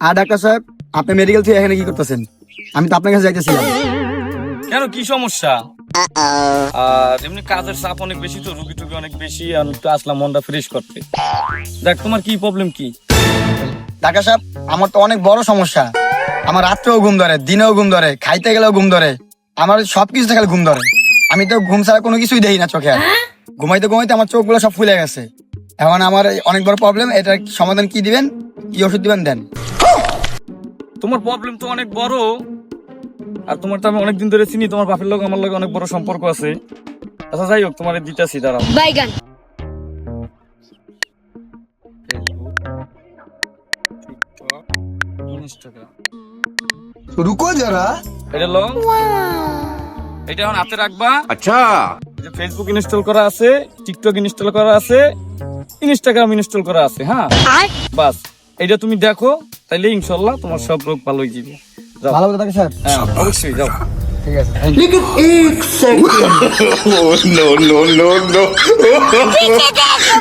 আর doctor সাহেব আপনি medical থেকে এখানে কি করতেছেন? আমি তো আপনার কাছে যাইতেছিলাম। কেন কি সমস্যা? আর এমনি কাজের চাপ অনেক বেশি তো রুগী টুগি অনেক বেশি আমি একটু আসলাম মনটা ফ্রেশ করতে। দেখ তোমার কি প্রবলেম কি? ডাক্তার সাহেব আমার তো অনেক বড় সমস্যা। আমার রাত্রেও ঘুম ধরে দিনেও ঘুম ধরে খাইতে গেলেও ঘুম ধরে। আমার সব কিছু থেকে ঘুম ধরে। আমি তো ঘুম ছাড়া কোনো কিছুই দেখি না চোখে আর। ঘুমাইতে ঘুমাইতে আমার চোখগুলো সব ফুলে গেছে। এখন আমার অনেক বড় প্রবলেম এটার সমাধান কি দিবেন? কি ওষুধ দিবেন? দেন। তোমার প্রবলেম তো অনেক বড়। আর তোমার তো আমি অনেকদিন ধরে চিনি তোমার বাপের লোক আমার লোক অনেক বড় সম্পর্ক আছে। আচ্ছা যাই হোক তোমার দিতেছি দাঁড়াও। বাইগান রুকো যারা এটা লং এটা এখন হাতে রাখবা। আচ্ছা। ফেসবুক ইনস্টল করা আছে টিকটক ইনস্টল করা আছে ইনস্টাগ্রাম ইনস্টল করা আছে হ্যাঁ? বাস। এটা তুমি দেখো। তাইলে ইনশাল্লাহ তোমার সব রোগ ভালো হয়ে যাবে। যাও। ভালো কথা থাকে সাহেব হ্যাঁ অবশ্যই যাও। ঠিক আছে no, no, no, no. পিছে দেখো